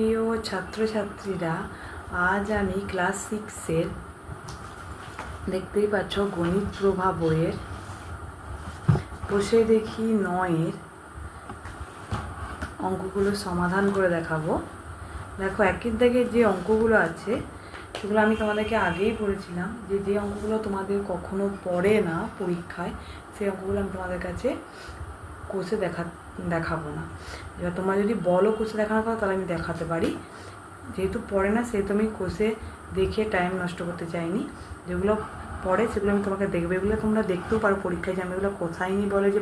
প্রিয় ছাত্রছাত্রীরা, আজ আমি ক্লাস সিক্সের দেখতেই পাচ্ছ গণিত প্রভা বইয়ের। বসে দেখি নয়ের অঙ্কগুলো সমাধান করে দেখাবো। দেখো, একের দাগের যে অঙ্কগুলো আছে, সেগুলো আমি তোমাদেরকে আগেই বলেছিলাম যে যে অঙ্কগুলো তোমাদের কখনো পড়ে না পরীক্ষায়, সেই অঙ্কগুলো আমি তোমাদের কাছে কোষে দেখা দেখাবো না। এবার তোমরা যদি বলো কোষে দেখানোর কথা, তাহলে আমি দেখাতে পারি। যেহেতু পড়ে না, সেহেতু আমি কোষে দেখে টাইম নষ্ট করতে চাইনি। যেগুলো পড়ে, সেগুলো আমি তোমাকে দেখবে। এগুলো তোমরা দেখতেও পারো পরীক্ষায় যে আমি এগুলো কোথায় কোথায়নি বলে যে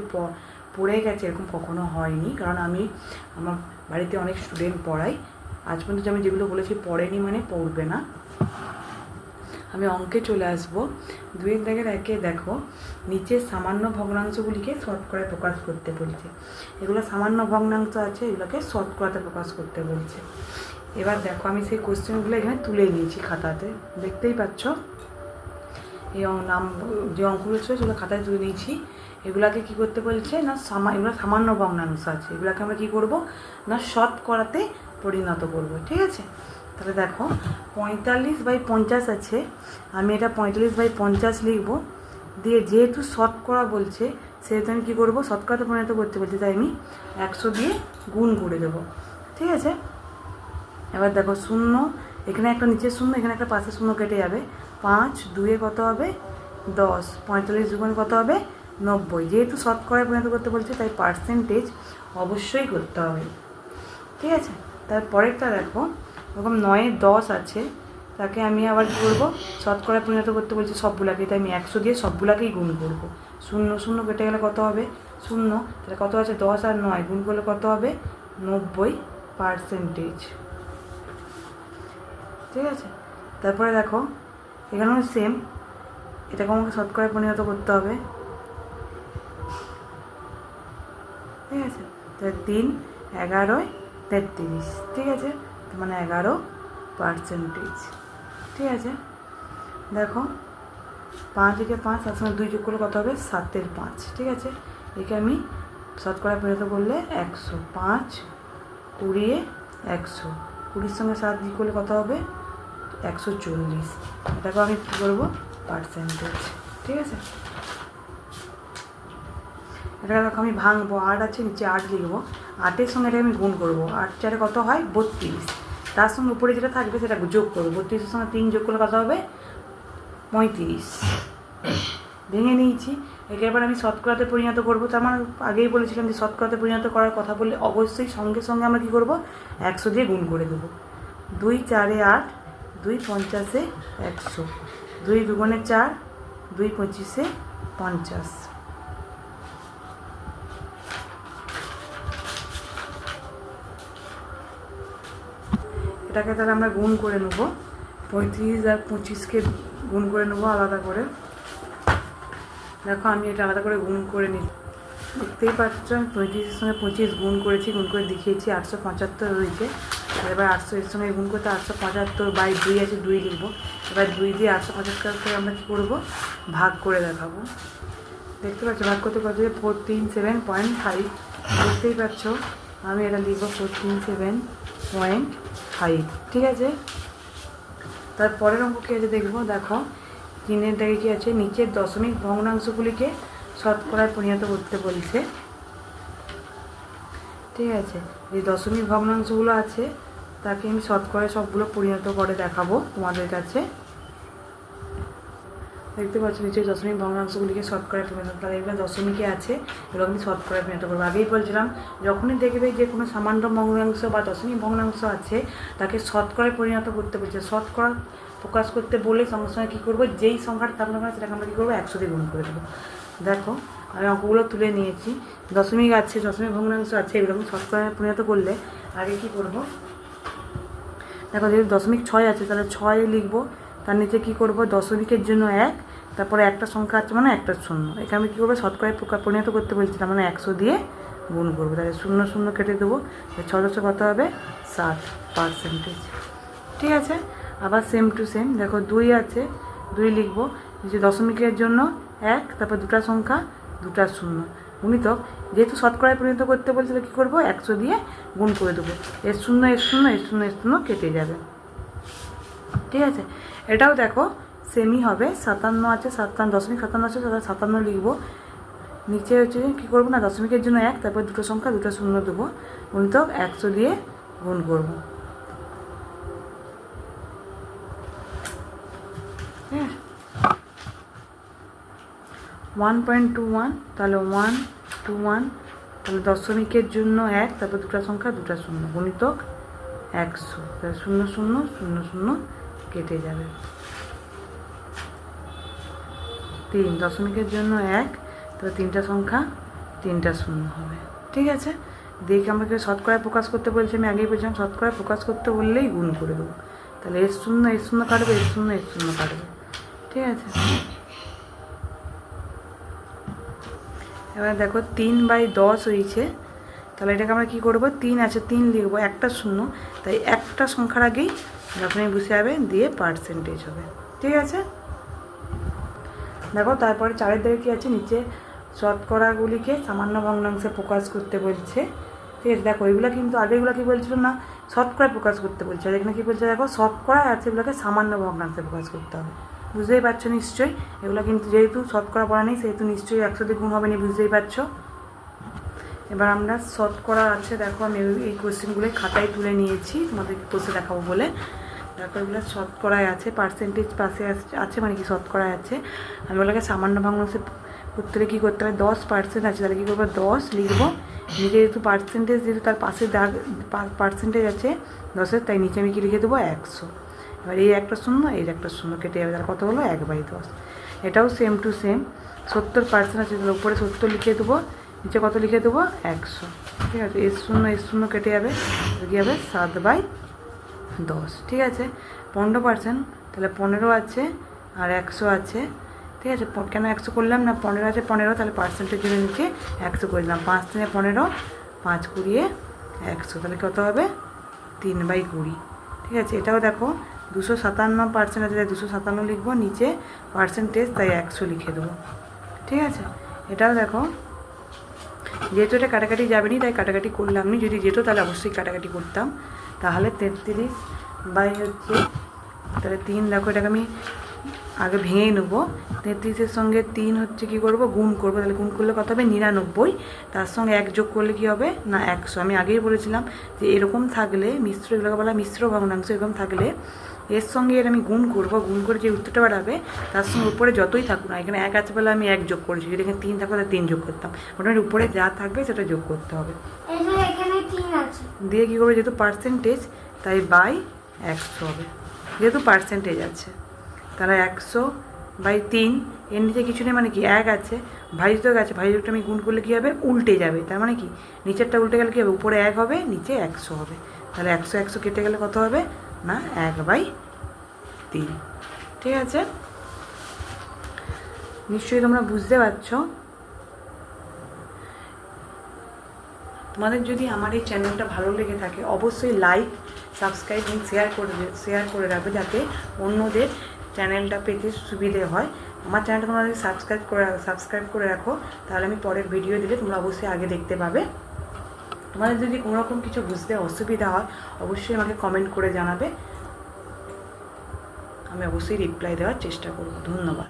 পড়ে গেছে, এরকম কখনো হয়নি। কারণ আমি আমার বাড়িতে অনেক স্টুডেন্ট পড়াই আজ পর্যন্ত আমি যেগুলো বলেছি, পড়েনি মানে পড়বে না। আমি অঙ্কে চলে আসব। দুয়ের দাগের একে দেখো নিচের সামান্য ভগ্নাংশগুলিকে শর্ট করে প্রকাশ করতে বলছে। এগুলো সামান্য ভগ্নাংশ আছে, এগুলোকে শর্ট করাতে প্রকাশ করতে বলছে। এবার দেখো, আমি সেই কোশ্চেনগুলো এখানে তুলে নিয়েছি খাতাতে। দেখতেই পাচ্ছ? এই নাম, যে অঙ্কগুলো ছিল সেগুলো খাতায় তুলে নিয়েছি। এগুলাকে কি করতে বলছে? না, সামা এগুলো সামান্য ভগ্নাংশ আছে। এগুলোকে আমরা কি করব? না শর্ট করাতে পরিণত করব। ঠিক আছে? তাহলে দেখো, পঁয়তাল্লিশ বাই পঞ্চাশ আছে। আমি এটা পঁয়তাল্লিশ বাই পঞ্চাশ লিখব। দিয়ে যেহেতু শর্ট করা বলছে, সেহেতু আমি কী করব? শতকরাতে পরিণত করতে বলছে, তাই আমি একশো দিয়ে গুণ করে দেবো। ঠিক আছে? এবার দেখো, শূন্য, এখানে একটা নিচের শূন্য, এখানে একটা পাশের শূন্য কেটে যাবে। পাঁচ দুয়ে কত হবে? দশ। পঁয়তাল্লিশ দুগুণ কত হবে? নব্বই। যেহেতু শতকরায় পরিণত করতে বলছে, তাই পার্সেন্টেজ অবশ্যই করতে হবে। ঠিক আছে? তারপরেরটা দেখো এরকম নয়ে, দশ আছে। তাকে আমি আবার কী করব? শতকরায় পরিণত করতে বলছি সবগুলাকে। তাই আমি একশো দিয়ে সবগুলাকেই গুণ করব। শূন্য শূন্য কেটে গেলে কত হবে? শূন্য। তাহলে কত আছে? দশ আর নয়। গুণ করলে কত হবে? নব্বই পার্সেন্টেজ ঠিক আছে? তারপরে দেখো এখানেও সেম এটাকে আমাকে শতকরায় পরিণত করতে হবে। ঠিক আছে? তাহলে তিন, এগারোয় তেত্রিশ। ঠিক আছে? মানে এগারো পার্সেন্টেজ ঠিক আছে? দেখো, পাঁচ একে পাঁচ তার সঙ্গে দুই যোগ করলে কত হবে? সাতের পাঁচ। ঠিক আছে? একে আমি শতকরা পরিণত করলে একশো। পাঁচ কুড়িয়ে একশো। কুড়ির সঙ্গে সাত যোগ করলে কত হবে? একশো চল্লিশ। এটাকে আমি কী করব? পার্সেন্টেজ ঠিক আছে? এটা দেখো আমি ভাঙবো। আট আছে, নিচে আট লিখব। আটের সঙ্গে এটা আমি গুণ করব। আট চারে কত হয়? বত্রিশ। তার সঙ্গে উপরে যেটা থাকবে সেটা যোগ করব বত্রিশের সঙ্গে তিন যোগ করলে কত হবে? পঁয়ত্রিশ। ভেঙে নিয়েছি। একে এবার আমি শতকরাতে পরিণত করব। তার মানে আগেই বলেছিলাম যে শতকরাতে পরিণত করার কথা বললে অবশ্যই সঙ্গে সঙ্গে আমরা কী করব? একশো দিয়ে গুণ করে দেবো। দুই চারে আট, দুই পঞ্চাশে একশো। দুই দুগুণে চার, দুই পঁচিশে পঞ্চাশ। এটাকে তাহলে আমরা গুণ করে নেব। পঁয়ত্রিশ আর পঁচিশকে গুণ করে নেব আলাদা করে। দেখো, আমি এটা আলাদা করে গুণ করে নিই দেখতেই পাচ্ছ আমি পঁয়ত্রিশের সঙ্গে পঁচিশ গুণ করেছি, গুণ করে দেখিয়েছি, আটশো পঁচাত্তর রয়েছে এবার আটশো, এর সঙ্গে গুণ করতে আটশো পঁচাত্তর বাই দুই আছে, দুই লিখব। এবার দুই দিয়ে আটশো পঁচাত্তর করে আমরা কী করব? ভাগ করে দেখাবো। দেখতে পাচ্ছ, ভাগ করতে কত ফোর তিন সেভেন পয়েন্ট ফাইভ দেখতেই পাচ্ছ, আমি এটা লিখব ফোর তিন সেভেন পয়েন্ট ফাইভ ঠিক আছে? তারপরের অঙ্ক কী আছে দেখব, দেখো তিনের দাগে কী আছে? নিচের দশমিক ভগ্নাংশগুলিকে শতকরায় পরিণত করতে বলছে। ঠিক আছে? যে দশমিক ভগ্নাংশগুলো আছে, তাকে আমি শতকরায় সবগুলো পরিণত করে দেখাবো তোমাদের কাছে। দেখতে পাচ্ছ নিচের দশমিক ভগ্নাংশগুলিকে শতকরায় পরিণত তাহলে এগুলো দশমিকে আছে এগুলো আমি শতকরায় পরিণত করব। আগেই বলছিলাম, যখনই দেখবে যে কোনো সামান্য ভগ্নাংশ বা দশমিক ভগ্নাংশ আছে, তাকে শতকরায় পরিণত করতে বলছে। শতকরা প্রকাশ করতে বলে সঙ্গে সঙ্গে কী করব? যেই সংখ্যাটা থাকবে না সেটাকে আমরা কী করব? একশো দিয়ে গুণ করে দেবো। দেখো, আমি অঙ্কগুলো তুলে নিয়েছি। দশমিক আছে, দশমিক ভগ্নাংশ আছে এগুলো আমি পরিণত করলে আগে কী করব? দেখো যদি দশমিক ছয় আছে, তাহলে ছয় লিখব। তার নিচে কী করব? দশমিকের জন্য এক, তারপরে একটা সংখ্যা আছে মানে একটা শূন্য। এখানে আমি কী করব? শতকরায় পরিণত করতে বলছি, তার মানে একশো দিয়ে গুণ করব। তাহলে শূন্য শূন্য কেটে দেবো। ছয় দশে কত হবে? সাত পার্সেন্টেজ ঠিক আছে? আবার সেম টু সেম দেখো দুই আছে, দুই লিখব। যে দশমিকের জন্য এক, তারপর দুটা সংখ্যা, দুটা শূন্য। গুণিতক, যেহেতু শতকরায় পরিণত করতে বলছে, তাহলে কী করব? একশো দিয়ে গুণ করে দেবো। এর শূন্য এর শূন্য এর শূন্য এর শূন্য কেটে যাবে। ঠিক আছে? এটাও দেখো সেমই হবে, সাতান্ন আছে, সাতান্ন, দশমিক সাতান্ন আছে সাতান্ন লিখব। নিচে হচ্ছে কী করব না, দশমিকের জন্য এক, তারপর দুটো সংখ্যা, দুটো শূন্য দেবো। গুণিতক একশো দিয়ে গুণ করব। হ্যাঁ। ওয়ান পয়েন্ট টু ওয়ান তাহলে ওয়ান টু ওয়ান তাহলে দশমিকের জন্য এক, তারপর দুটো সংখ্যা, দুটো শূন্য, গুণিতক একশো। তাহলে শূন্য শূন্য শূন্য শূন্য কেটে যাবে। তিন দশমিকের জন্য এক, তো তিনটা সংখ্যা তিনটা শূন্য হবে। ঠিক আছে? দেখে আমাকে শতকরায় প্রকাশ করতে বলছে, আমি আগেই বলছিলাম শতকরায় প্রকাশ করতে বললেই গুণ করে দেবো। তাহলে এর শূন্য এর শূন্য কাটবে, এর শূন্য এর শূন্য কাটবে। ঠিক আছে? এবার দেখো তিন বাই দশ হয়েছে। তাহলে এটাকে আমরা কী করব? তিন আছে, তিন লিখব, একটা শূন্য। তাই একটা সংখ্যার আগেই যখনই বসে যাবে, দিয়ে পার্সেন্টেজ হবে। ঠিক আছে? দেখো, তারপরে চারের দিকে কী আছে? নিচে শতকরাগুলিকে সামান্য ভগ্নাংশে প্রকাশ করতে বলছে। ঠিক আছে? দেখো, এগুলো কিন্তু আগেরগুলো কী বলছিল না? শতকরায় প্রকাশ করতে বলছে। আর এখানে কী বলছে? দেখো শতকরায় আছে এগুলোকে সামান্য ভগ্নাংশে প্রকাশ করতে হবে। বুঝতেই পারছ নিশ্চয়ই? এগুলো কিন্তু যেহেতু শতকরা পড়া নেই, সেহেতু নিশ্চয়ই একসাথে গুণ হবে না, বুঝতেই পারছ? এবার আমরা শতকরা আছে, দেখো, আমি এই- কোশ্চেনগুলো খাতায় তুলে নিয়েছি, তোমাদেরকে বসে দেখাবো বলে। এগুলো শতকরায় আছে পার্সেন্টেজ পাশে আছে মানে কি শতকরায় আছে। আমি ওগুলোকে সামান্য করতে হলে কী করতে হবে? দশ পার্সেন্ট আছে, তাহলে কী করব? দশ লিখব। নিচে যেহেতু পার্সেন্টেজ যেহেতু তার পাশে দাগ পার্সেন্টেজ আছে দশের, তাই নিচে আমি কি লিখে দেবো? একশো। এবার এই একটা শূন্য, এই একটা শূন্য কেটে যাবে, তাহলে কত হলো? এক বাই দশ। এটাও সেম টু সেম সত্তর পার্সেন্ট আছে, তাহলে উপরে সত্তর লিখে দেবো, নিচে কত লিখে দেবো? একশো। ঠিক আছে এর শূন্য এর শূন্য কেটে যাবে কী হবে সাত বাই দশ, ঠিক আছে? পনেরো পার্সেন্ট তাহলে পনেরো আছে আর একশো আছে, ঠিক আছে? কেন একশো করলাম না? পনেরো আছে, পনেরো, তাহলে পার্সেন্টের জন্য নিচে একশো করে দিলাম। পাঁচ তিনে পনেরো, পাঁচ কুড়িয়ে একশো, তাহলে কত হবে? তিন বাই কুড়ি, ঠিক আছে? এটাও দেখো, দুশো সাতান্ন পার্সেন্ট আছে, তাই দুশো সাতান্ন লিখব, নিচে পার্সেন্টেজ তাই একশো লিখে দেবো, ঠিক আছে? এটাও দেখো যেহেতু এটা কাটাকাটি যাবে নি তাই কাটাকাটি করলাম নি। যদি যেত তাহলে অবশ্যই কাটাকাটি করতাম। তাহলে তেত্রিশ বাই হচ্ছে, তাহলে তিন, দেখো এটাকে আমি আগে ভেঙে নেব। তেত্রিশের সঙ্গে তিন হচ্ছে কি করব? গুণ করব। তাহলে গুণ করলে কত হবে? নিরানব্বই। তার সঙ্গে এক যোগ করলে কি হবে? না, একশো। আমি আগেই বলেছিলাম যে এরকম থাকলে মিশ্র, এগুলোকে বলা মিশ্র ভগ্নাংশ, এরকম থাকলে এর সঙ্গে এর আমি গুণ করব গুণ করে যে উত্তরটা বাড়াবে তার সঙ্গে উপরে যতই থাকুক না এখানে এক আছে বলে আমি এক যোগ করেছি যদি এখানে তিন থাকো তাহলে তিন যোগ করতাম। মোটামুটি উপরে যা থাকবে সেটা যোগ করতে হবে। দিয়ে কী করবে যেহেতু পার্সেন্টেজ তাই বাই একশো হবে। যেহেতু পার্সেন্টেজ আছে তাহলে একশো বাই তিন এর নিচে কিছু নেই মানে কি এক আছে ভাইযোগ আছে ভাইযোগটা আমি গুণ করলে কী হবে? উল্টে যাবে তার মানে কি নিচেরটা উল্টে গেলে কী হবে? উপরে এক হবে নিচে একশো হবে। তাহলে একশো একশো কেটে গেলে কত হবে? না, এক বাই তিন। ঠিক আছে? নিশ্চয়ই তোমরা বুঝতে পারছ। তোমাদের যদি আমার এই চ্যানেলটা ভালো লেগে থাকে, অবশ্যই লাইক সাবস্ক্রাইব এবং শেয়ার করে শেয়ার করে রাখবে যাতে অন্যদের চ্যানেলটা পেতে সুবিধে হয়। আমার চ্যানেলটা যদি সাবস্ক্রাইব করে সাবস্ক্রাইব করে রাখো, তাহলে আমি পরের ভিডিও দিলে তোমরা অবশ্যই আগে দেখতে পাবে। তোমাদের যদি কোনোরকম কিছু বুঝতে অসুবিধা হয়, অবশ্যই আমাকে কমেন্ট করে জানাবে। আমি অবশ্যই রিপ্লাই দেওয়ার চেষ্টা করব। ধন্যবাদ।